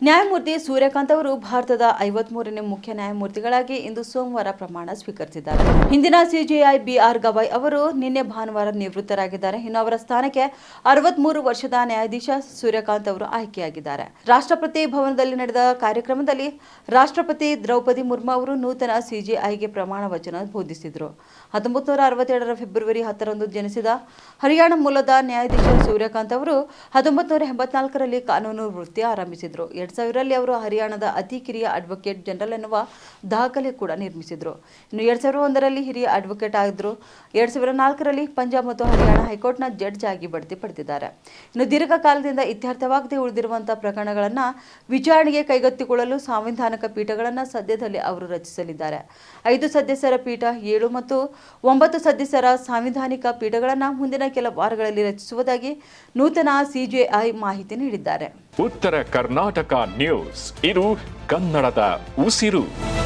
ನ್ಯಾಯಮೂರ್ತಿ ಸೂರ್ಯಕಾಂತ್ ಅವರು ಭಾರತದ ಐವತ್ಮೂರನೇ ಮುಖ್ಯ ನ್ಯಾಯಮೂರ್ತಿಗಳಾಗಿ ಇಂದು ಸೋಮವಾರ ಪ್ರಮಾಣ ಸ್ವೀಕರಿಸಿದ್ದಾರೆ. ಹಿಂದಿನ ಸಿಜೆಐ ಬಿಆರ್ ಗವಾಯ್ ಅವರು ನಿನ್ನೆ ಭಾನುವಾರ ನಿವೃತ್ತರಾಗಿದ್ದಾರೆ. ಇನ್ನು ಅವರ ಸ್ಥಾನಕ್ಕೆ ಅರವತ್ಮೂರು ವರ್ಷದ ನ್ಯಾಯಾಧೀಶ ಸೂರ್ಯಕಾಂತ್ ಅವರು ಆಯ್ಕೆಯಾಗಿದ್ದಾರೆ. ರಾಷ್ಟ್ರಪತಿ ಭವನದಲ್ಲಿ ನಡೆದ ಕಾರ್ಯಕ್ರಮದಲ್ಲಿ ರಾಷ್ಟ್ರಪತಿ ದ್ರೌಪದಿ ಮುರ್ಮು ಅವರು ನೂತನ ಸಿಜೆಐಗೆ ಪ್ರಮಾಣ ವಚನ ಬೋಧಿಸಿದರು. ಹತ್ತೊಂಬತ್ತು ನೂರ ಅರವತ್ತೆರಡರ ಫೆಬ್ರವರಿ ಹತ್ತರಂದು ಜನಿಸಿದ ಹರಿಯಾಣ ಮೂಲದ ನ್ಯಾಯಾಧೀಶ ಸೂರ್ಯಕಾಂತ್ ಅವರು ಹತ್ತೊಂಬತ್ತು ನೂರ ಎಂಬತ್ನಾಲ್ಕರಲ್ಲಿ ಕಾನೂನು ವೃತ್ತಿ ಆರಂಭಿಸಿದರು. ಎರಡ್ ಸಾವಿರಲ್ಲಿ ಅವರು ಹರಿಯಾಣದ ಅತಿ ಕಿರಿಯ ಅಡ್ವೊಕೇಟ್ ಜನರಲ್ ಎನ್ನುವ ದಾಖಲೆ ಕೂಡ ನಿರ್ಮಿಸಿದರು. ಇನ್ನು ಎರಡ್ ಸಾವಿರದ ಒಂದರಲ್ಲಿ ಹಿರಿಯ ಅಡ್ವೊಕೇಟ್ ಆಗಿದ್ರು. ಎರಡ್ ಸಾವಿರದ ನಾಲ್ಕರಲ್ಲಿ ಪಂಜಾಬ್ ಮತ್ತು ಹರಿಯಾಣ ಹೈಕೋರ್ಟ್ನ ಜಡ್ಜ್ ಆಗಿ ಬಡ್ತಿ ಪಡೆದಿದ್ದಾರೆ ಇನ್ನು ದೀರ್ಘಕಾಲದಿಂದ ಇತ್ಯರ್ಥವಾಗದೆ ಉಳಿದಿರುವಂತಹ ಪ್ರಕರಣಗಳನ್ನು ವಿಚಾರಣೆಗೆ ಕೈಗೆತ್ತಿಕೊಳ್ಳಲು ಸಾಂವಿಧಾನಿಕ ಪೀಠಗಳನ್ನು ಸದ್ಯದಲ್ಲಿ ಅವರು ರಚಿಸಲಿದ್ದಾರೆ. ಐದು ಸದಸ್ಯರ ಪೀಠ, ಏಳು ಮತ್ತು ಒಂಬತ್ತು ಸದಸ್ಯರ ಸಾಂವಿಧಾನಿಕ ಪೀಠಗಳನ್ನು ಮುಂದಿನ ಕೆಲ ವಾರಗಳಲ್ಲಿ ರಚಿಸುವುದಾಗಿ ನೂತನ ಸಿಜೆಐ ಮಾಹಿತಿ ನೀಡಿದ್ದಾರೆ. ಉತ್ತರ ನ್ಯೂಸ್. ಇದು ಕನ್ನಡದ ಉಸಿರು.